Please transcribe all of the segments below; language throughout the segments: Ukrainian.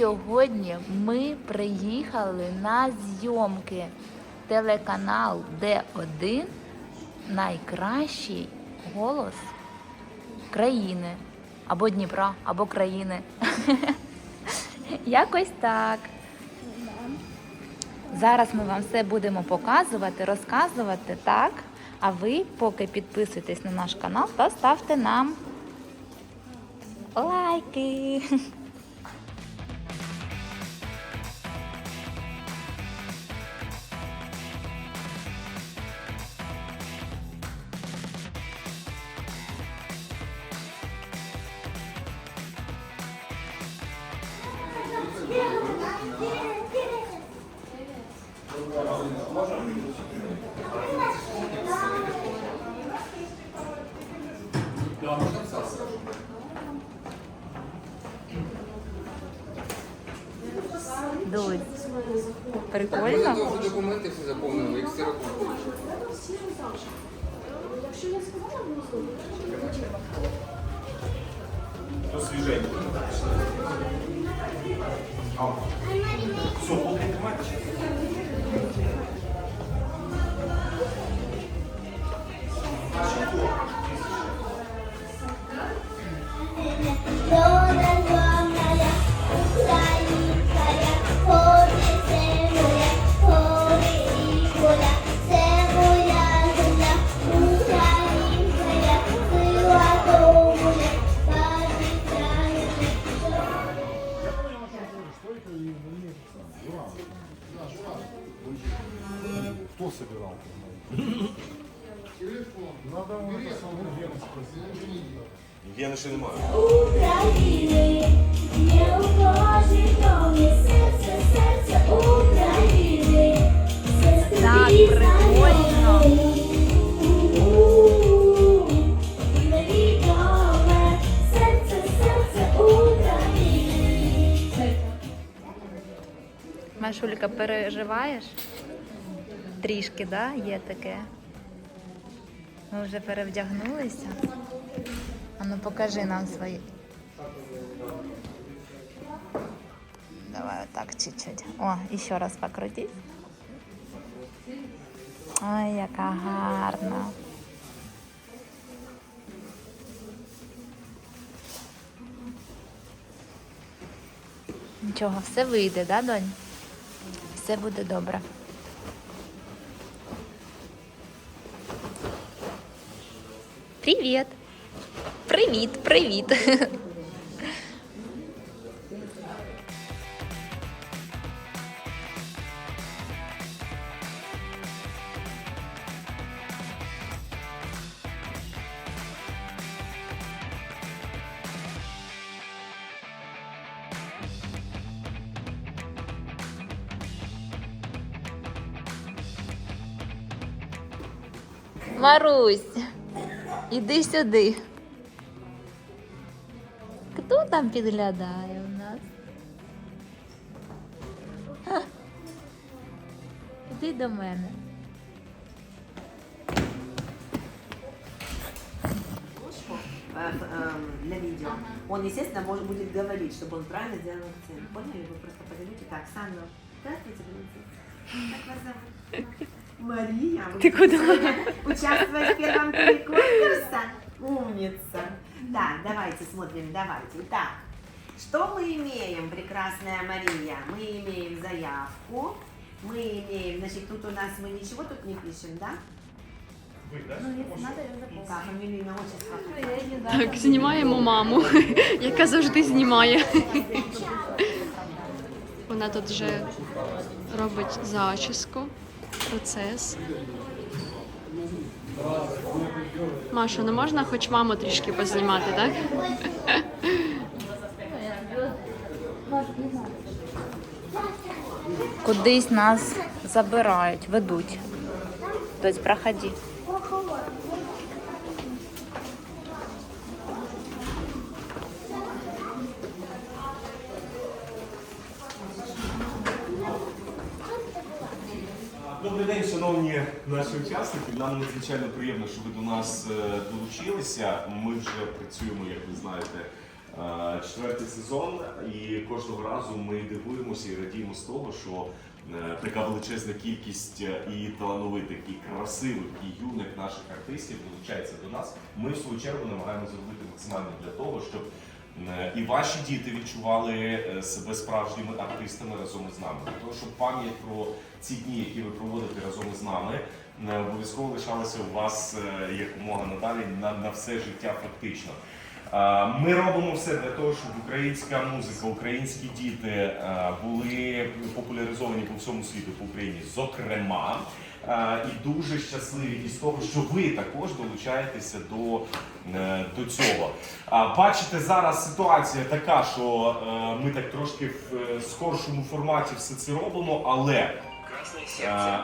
сьогодні ми приїхали на зйомки. Телеканал Д1 найкращий голос країни. Або Дніпра, або країни. Якось так. Зараз ми вам все будемо показувати, розказувати, так? А ви поки підписуйтесь на наш канал та ставте нам лайки. свіженько. Все, полтинку маєте? Машулька, переживаєш? Трішки, да? Є таке. Ми вже перевдягнулися. А ну покажи нам свої. Давай отак чуть-чуть. О, і ще раз покрутись. Ой, яка гарна. Нічого, все вийде, да, донь? Все буде добре. Привіт! Привіт, привіт! Марусь, іди сюди. Хто там підглядає у нас? Ха. Іди до мене. э, эм, для видео, он, естественно, может будет говорить, чтобы он правильно сделал акцент. Поняли? Вы просто подойдете. Так, Сандра, здравствуйте, принцесса. Как вас зовут? Мария. Вы Ты куда? сегодня Участвуешь в первом туре конкурса? Умница. Так, давайте смотрим, давайте. Так, что мы имеем, прекрасная Мария? Мы имеем заявку, мы имеем, значит, тут у нас мы ничего тут не пишем, да? Так, фамилию, имя, отчество. Так, знімаємо маму, яка завжди знімає. Вона тут вже робить зачіску, Процес. Маша, не можна хоч маму трішки познімати, так? Кудись нас забирають, ведуть. Тобто проходи. Надзвичайно приємно, що ви до нас е, долучилися. Ми вже працюємо, як ви знаєте, е, Четвертий сезон, і кожного разу ми дивуємося і радіємо з того, що е, така величезна кількість і талановитих, і красивих, і юних наших артистів долучається до нас. Ми в свою чергу намагаємося зробити максимально для того, щоб і ваші діти відчували себе справжніми артистами разом із нами. Того, щоб пам'ять про ці дні, які ви проводите разом із нами, е, обов'язково лишалася у вас е, якомога надалі на, на все життя фактично. Ми робимо все для того, щоб українська музика, українські діти е, були популяризовані по всьому світу, по Україні, зокрема. Е, І дуже щасливі із того, що ви також долучаєтеся до, до цього. Бачите, зараз ситуація така, що ми так трошки в скоршому форматі все це робимо, але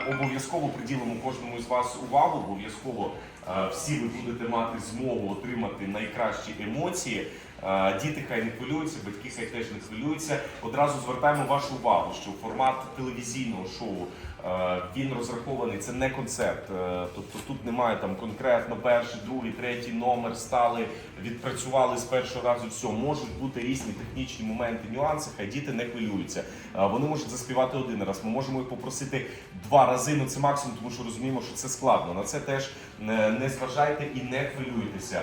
Обов'язково приділимо кожному із вас увагу. Обов'язково е, всі ви будете мати змогу отримати найкращі емоції. Е, Діти хай не хвилюються, батьки хай теж не хвилюються. Одразу звертаємо вашу увагу, що формат телевізійного шоу е, він розрахований. Це не концерт. Е, Тобто тут немає там конкретно перший, другий, третій номер стали, відпрацювали з першого разу. Все можуть бути різні технічні моменти, нюанси. Хай діти не хвилюються. Вони можуть заспівати один раз. Ми можемо їх попросити два рази. Ну це максимум, тому що розуміємо, що це складно. На це теж не зважайте і не хвилюйтеся.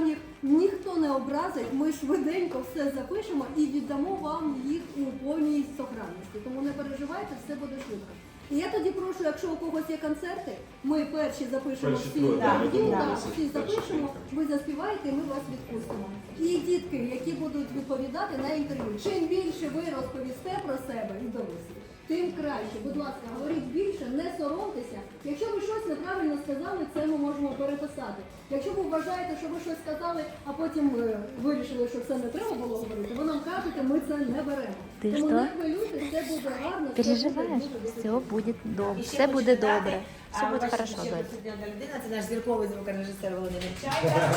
Окремо, ніхто не образить, ми швиденько все запишемо і віддамо вам їх у повній сохранності. Тому не переживайте, все буде швидко. І я тоді прошу, якщо у когось є концерти, ми перші запишемо Перші всі троє, да, да, тоді, да, домовилися, всі запишемо, ви заспіваєте, і ми вас відпустимо. І дітки, які будуть відповідати на інтерв'ю. Чим більше ви розповісте про себе і дорослі, тим краще. Будь ласка, говоріть більше, не соромтеся. Якщо ви щось неправильно сказали, це ми можемо переписати. Якщо ви вважаєте, що ви щось сказали, а потім е, вирішили, що це не треба було говорити, ви нам кажете, ми це не беремо. Ти Тому що? не хвилюйтесь, все буде гарно, все Переживаєш? Все буде добре. Все буде добре. Все буде бачите, хорошо. ще Доць. людина, це наш зірковий звукорежисер Володимир Чайка.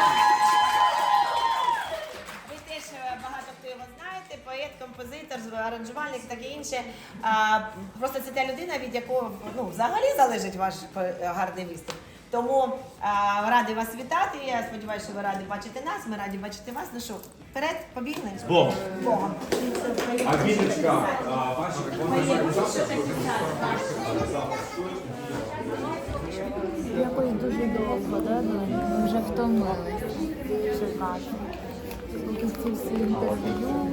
поет, композитор, аранжувальник таке інше. А, Просто це та людина, від якого ну, взагалі залежить ваш е, гарний виступ. Тому а, раді вас вітати. Я сподіваюся, що ви раді бачити нас. Ми раді бачити вас. Ну що, вперед, побігли. З Богом. З Богом. а Віночка, а, ваші Якось дуже довго, да, Ми вже втомились чекати. Поки ці всі інтерв'ю,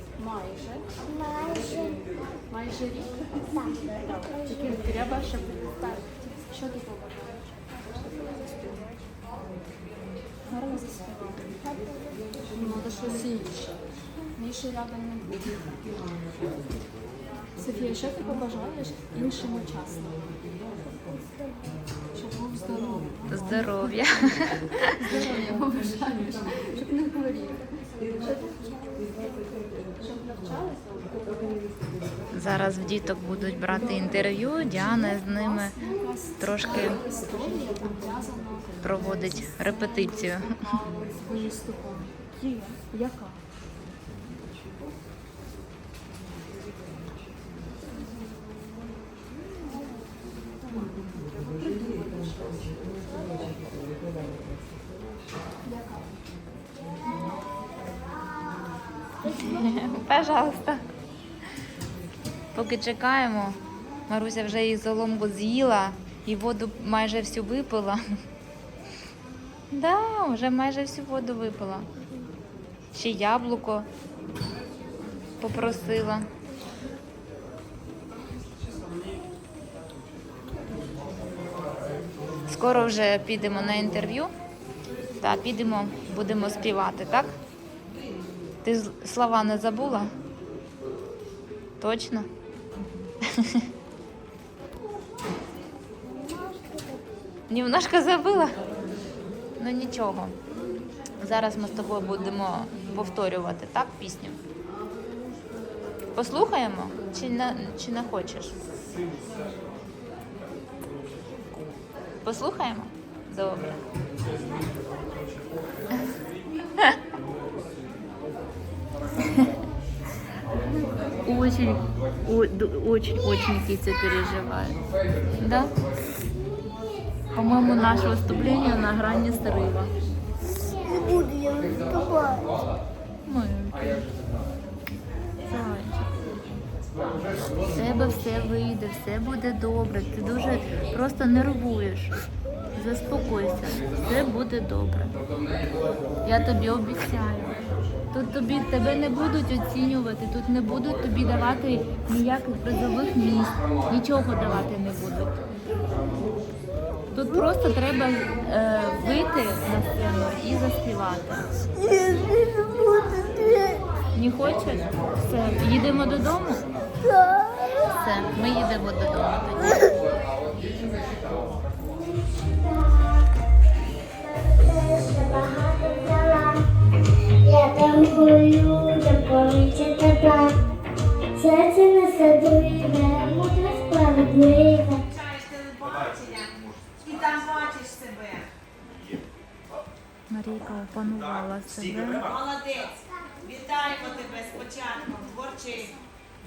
Майже. Майже Майже рік. Тільки треба, щоб так. Що ти побажаєш? Гарно заспівати. Ну, треба щось інше. Міші рядом не буде. Софія, що ти побажаєш іншим учасникам? Щоб був здоровий. Здоров'я. Здоров'я побажаєш, щоб не хворів. Зараз в діток будуть брати інтерв'ю. Діана з ними трошки проводить репетицію. Яка? Пожалуйста. Поки чекаємо, Маруся вже її соломку з'їла і воду майже всю випила. Да, вже майже всю воду випила. Ще яблуко попросила. Скоро вже підемо на інтерв'ю та підемо, будемо співати, так? Ти слова не забула? Точно? Немножко забила? Ну нічого. Зараз ми з тобою будемо повторювати, так, пісню? Послухаємо? Чи не, чи не хочеш? Послухаємо? Добре. Очень, о- д- очень, очень Китя переживает. Да? По-моему, наше выступление на грани срыва. Не буду я выступать. Маленький. Зайчик. В тебе все вийде, все буде добре. Ти дуже просто нервуєш. Заспокойся, все буде добре. Я тобі обіцяю. Тут тобі тебе не будуть оцінювати, тут не будуть тобі давати ніяких призових місць, нічого давати не будуть. Тут просто треба е, вийти на сцену і заспівати. Я не буду. Не хочеш? Все, їдемо додому? Все, ми їдемо додому тоді. Танцую, допоміться тата. Серце не садує, мудро справедливе. Телебачення і там бачиш себе. Марійка опанувала себе. Молодець. Вітаємо тебе спочатку, початком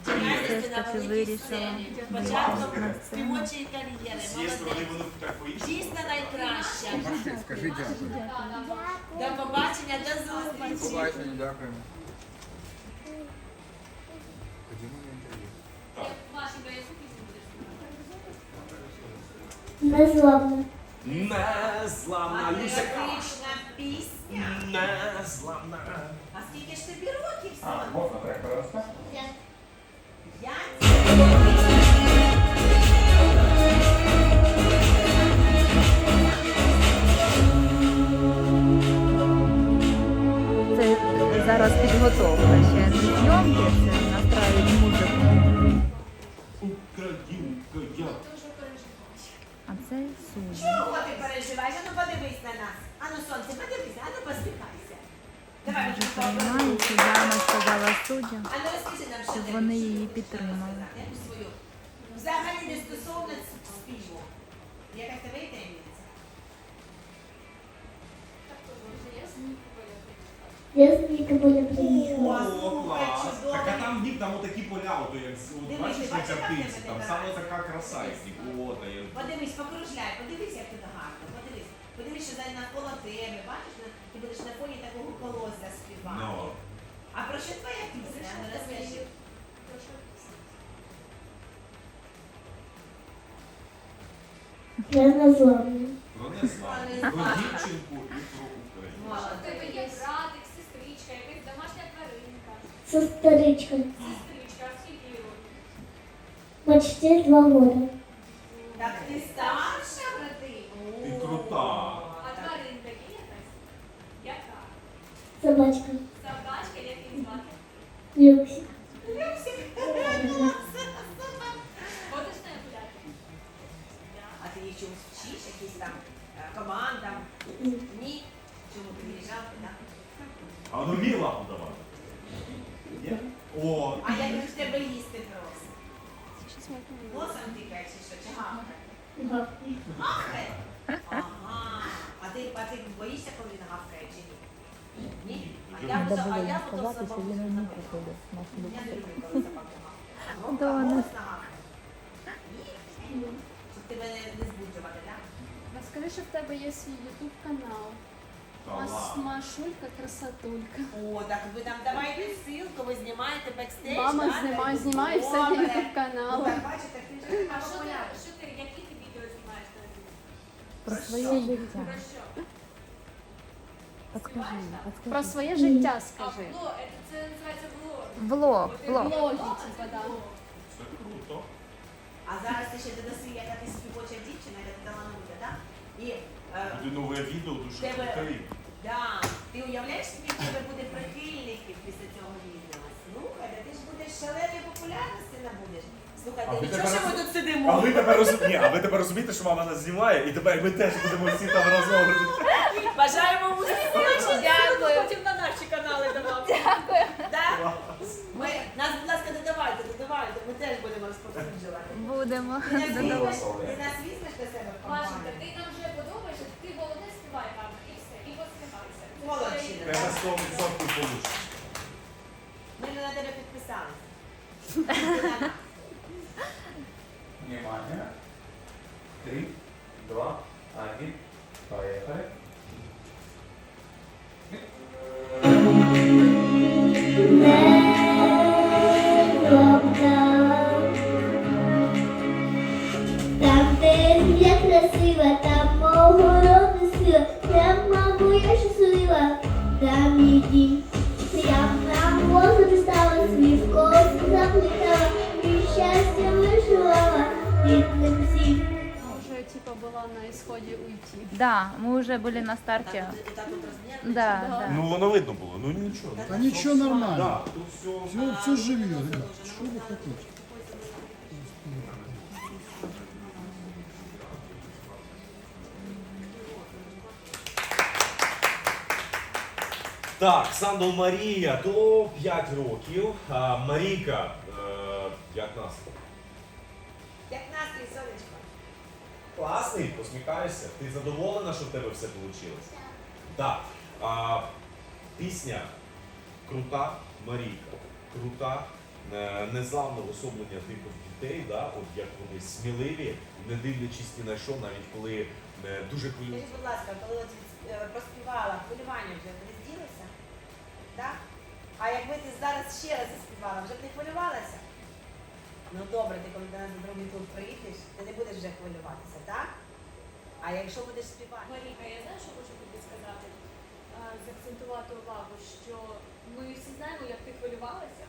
діяльності на таки вирішила співочої кар'єри. Молодець. Дійсно найкраща. Скажи дякую. До побачення, до зустрічі. Побачення, дякуємо. Ходімо на інтерв'ю. Незламно. Незламна Люся. Патріотична пісня. Незламна. А скільки ж тобі років А, можна трек перерости? П'ять? Не зйомки, музику. Українка я. А це судді. Чого ти переживаєш? Ану подивись на нас. Ану, сонце, подивися, ану посміхайся. Давай ми Приймається, Яна сказала. Нам, що Щоб вони її підтримали. Взагалі не стосовно співу. Яка в тебе є Я з Нікополя приїхала. О, О, клас. Так а там в них там отакі поля, ото як з- от Дивись, бачиш на бачиш, як картинці, там саме така краса, як нікота. є. Подивись, покружляй, подивись, як тут гарно, подивись. Подивись, що за- навколо тебе, бачиш, на- ти будеш на фоні такого колосся співати. Ну. А про що твоя пісня? Ну, розкажи. Я. Про незламну, про дівчинку і про Україну. Молодець. тебе є Сестричка. Сестричка, а скільки їй років? Почти два года. Так ти старша, брати? Ти О, крута. А тваринка є якась? Яка? Собачка. Собачка, як її звати? Люксик. Ходиш собаку гавкає. Громко, голосно гавкає. Ні? Щоб тебе не, не збуджувати, так? Розкажи, що в тебе є свій ютуб канал. ладно. Машулька красотулька. О, так ви нам давайте ссылку, ви знімаєте бекстейдж. Мама да, знімає, знімає все для Добре. ютуб каналу. Ну, так, бачите, ти ж А що ти, популярна. що ти, які ти відео знімаєш на ютуб? Про своє життя. Про що? Подскажи, подскажи. Про своє життя скажи. Це називається. Влог, влог. Блоги, типа, да. Це круто. А зараз ти ще додаси, яка ти співоча дівчина, яка ти талановита, так? І е, Буде нове відео дуже Тебе- круте. да, ти уявляєш, скільки в тебе буде прихильників після цього відео? Слухай, та ти ж будеш шаленої популярності набудеш. Слухайте, А ви нічого, тепер що ми тут сидимо. А ви тепер розумієте, ні, а ви тепер розумієте, що мама нас знімає, і тепер ми теж будемо всі там разом. Бажаємо успіху. Дякую. Потім на наші канали давати. Да? Ми, нас, будь ласка, додавайте, додавайте, ми теж будемо розповсюджувати. Будемо. Ти нас візьмеш, ти нас візьмеш до себе в Машенька, компанію? ти нам вже подобаєшся, ти молодець, співай нам і все, і посміхайся. Молодчина. Тебе 100% получиш. Ми не на тебе підписалися. Внимание. Три, два, один. Поехали. Там, была на исходе уйти. Да, мы уже были на старте. Да, да. Ну воно видно було, ну нічого. Да ничего нормально. Да, тут все. Все, все живет, ребят. Что вы хотите? Так, Сандал Марія, то 5 років. А, Марійка, е, як нас? Класний, посміхаєшся. Ти задоволена, що в тебе все вийшло? Так. А, пісня крута Марійка. Крута, е, незламне особлення типу дітей, да? от як вони сміливі, не дивлячись ні на що, навіть коли е, дуже хвилюють. Скажіть, будь ласка, коли е, проспівала, хвилювання вже не зділося? Так? А якби ти зараз ще раз заспівала, вже б не хвилювалася? Ну добре, ти коли до нас на другий тур приїдеш, ти не будеш вже хвилюватися, так? А якщо будеш співати? Маріка, я знаю, що хочу тобі сказати. А, Закцентувати увагу, що ми всі знаємо, як ти хвилювалася.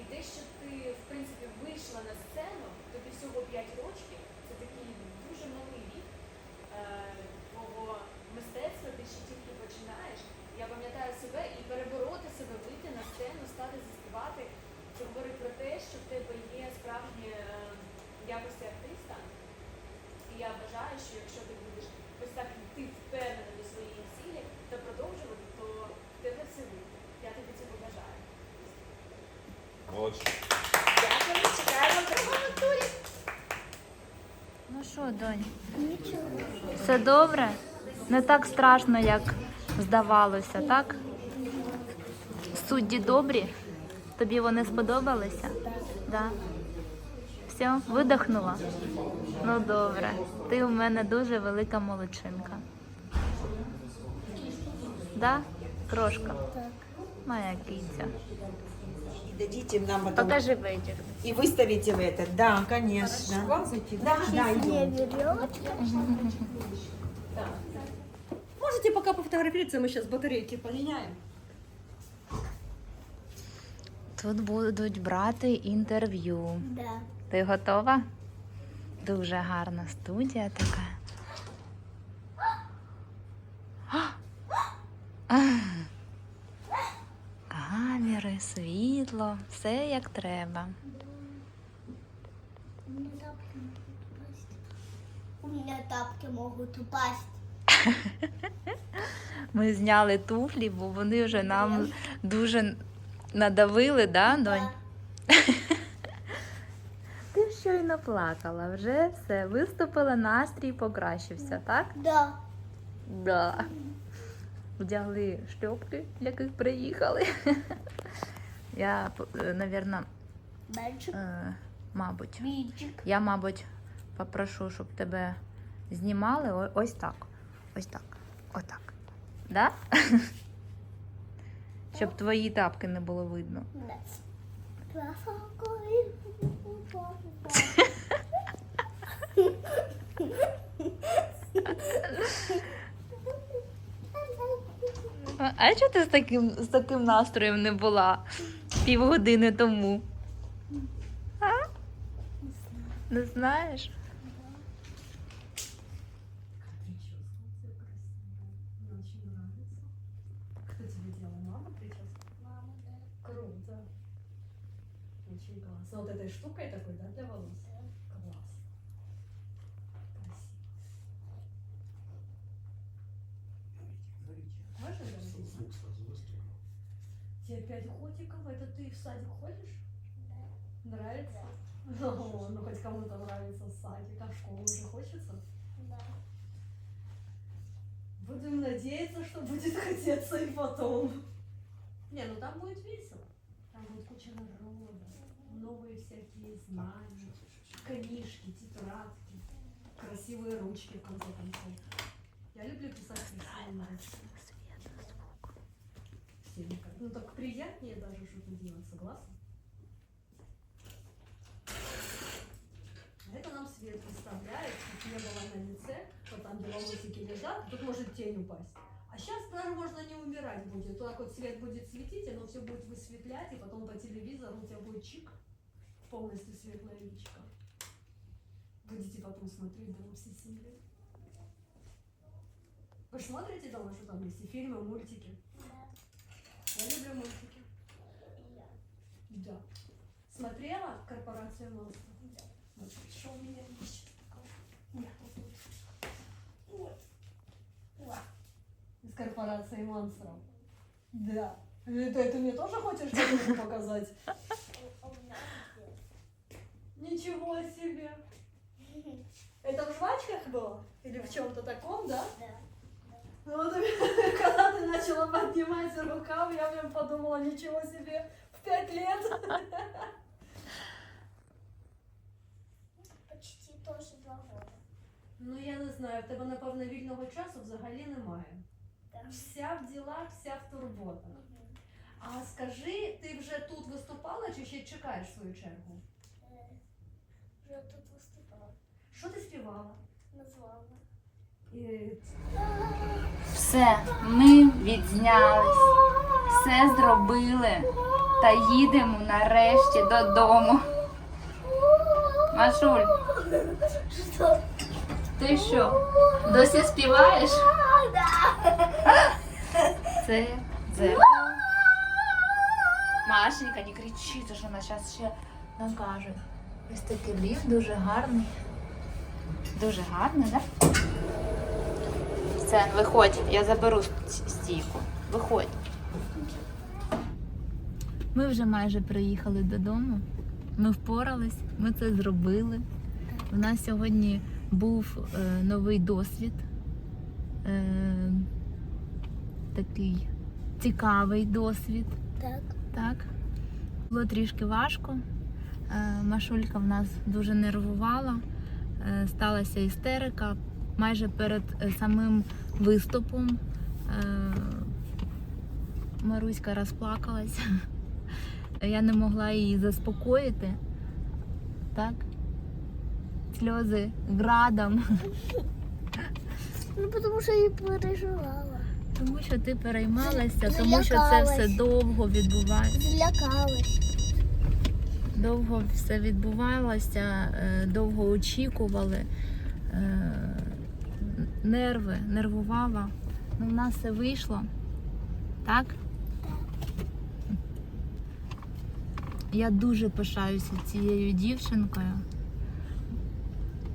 І те, що ти, в принципі, вийшла на сцену, тобі всього 5 років, це такий дуже малий вік е, твого мистецтва, ти ще тільки починаєш. Я пам'ятаю себе і перебороти себе, вийти на сцену, стати заспівати. Це говорить про те, що в тебе є справжні е, якості артиста. І я вважаю, що якщо ти будеш ось так йти впевнено до своєї цілі та продовжувати, то в тебе все вийде. Я тобі цього бажаю. Дякую, чекаємо другому турі. Ну що, донь? Все добре? Не так страшно, як здавалося, так? Судді добрі? Тобі вони сподобалися? Да. Все, видихнула? Ну добре. Ти у мене дуже велика молодчинка. Да? Крошка? Так. Моя киця. Дадите нам потом Покажи вечір. и выставите в это. Да, конечно. Да, да, идем. Можете пока пофотографироваться, мы сейчас батарейки поменяем. Тут будуть брати інтерв'ю. Да. Ти готова? Дуже гарна студія така. Камери, світло, все як треба. У меня тапки могут упасть. Ми зняли туфлі, бо вони вже нам дуже надавили, да, донь? Ти щойно плакала, вже все, виступила, настрій покращився, так? Да. Да. Вдягли шльопки, в яких приїхали. Я, п- навірно, е, мабуть, я, мабуть, попрошу, щоб тебе знімали ось так. Ось так. Отак. Да? Щоб твої тапки не було видно. А- чого ти з таким, з таким настроєм не була півгодини тому? А? Не знаєш? Садик ходишь? Нравится? О, ну хоть кому-то нравится садик, а в школу уже хочется? Да. Будем надеяться, что будет хотеться и потом. Не, ну там будет весело. Там будет куча народа, новые всякие знания, книжки, тетрадки, красивые ручки, в конце концов. Я люблю писать красивые ручки. Как- Ну так приятнее даже что-то делать, согласна? Это нам свет представляет, как не было на лице, вот там, где волосики лежат, тут может тень упасть. А сейчас даже можно не умирать будет. Так вот свет будет светить, оно все будет высветлять, и потом по телевизору у тебя будет чик, полностью светлое личико. Будете потом смотреть дома все семьей. Вы смотрите дома, что там есть? И фильмы, мультики. Я люблю мультики. Да. Смотрела «Корпорацию монстров»? Да. Вот что у меня есть такого? Вот. Вот. Из корпорации монстров. Да. Это, это мне тоже хочешь что-нибудь показать? Где? Ничего себе! Это в жвачках было? Или в чем-то таком, да? Да. Ну, вот, когда ты начала поднимать рукав, я прям подумала, ничего себе, в пять лет. Почти тоже два года. Ну я не знаю, в тебе напевно вільного часу взагалі немає. Да. Вся в ділах, вся в турботах. Мгм. А скажи, ти вже тут виступала чи ще чекаєш свою чергу? Е, тут виступала. Що ти співала? Назвала. Все, ми відзнялись, все зробили та їдемо нарешті додому. Машуль, ти що, досі співаєш? Це дзеркало. Машенька, не кричи, це ж вона зараз ще накаже. Ось такий ліфт дуже гарний. Дуже гарний, так? Да? Все, виходь, я заберу стійку. Виходь. Ми вже майже приїхали додому. Ми впорались, ми це зробили. У нас сьогодні був е, новий досвід. Е, такий цікавий досвід. Так. Так. Було трішки важко. Е, Машулька в нас дуже нервувала. Е, Сталася істерика. Майже перед е, самим виступом е, Маруська розплакалася. Я не могла її заспокоїти. Так? Сльози градом. Ну, тому що я переживала. Тому що ти переймалася, тому що це все довго відбувається. Злякалась. Довго все відбувалося, е, довго очікували, нерви, нервувала. Ну, в нас все вийшло. Так? Я дуже пишаюся цією дівчинкою.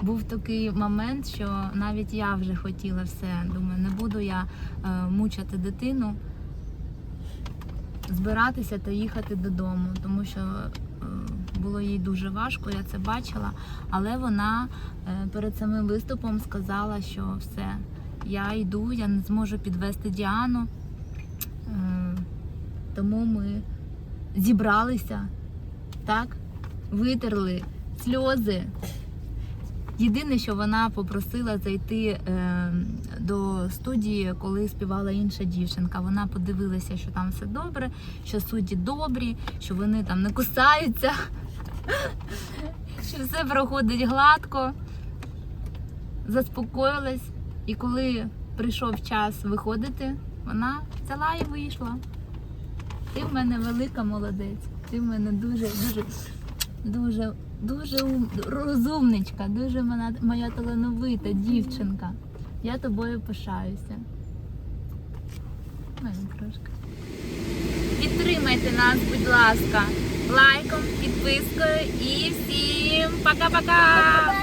Був такий момент, що навіть я вже хотіла все. Думаю, не буду я е, мучати дитину, збиратися та їхати додому, тому що е, було їй дуже важко, я це бачила. Але вона е, перед самим виступом сказала, що все, я йду, я не зможу підвести Діану. Е, Тому ми зібралися, так, витерли сльози. Єдине, що вона попросила зайти е, до студії, коли співала інша дівчинка. Вона подивилася, що там все добре, що судді добрі, що вони там не кусаються, що все проходить гладко. Заспокоїлась. І коли прийшов час виходити, вона взяла і вийшла. Ти в мене велика молодець. Ти в мене дуже, дуже, дуже, дуже ум, розумничка, дуже моя, моя талановита дівчинка. Я тобою пишаюся. Знімаємо трошки. Підтримайте нас, будь ласка, лайком, підпискою і всім пока-пока!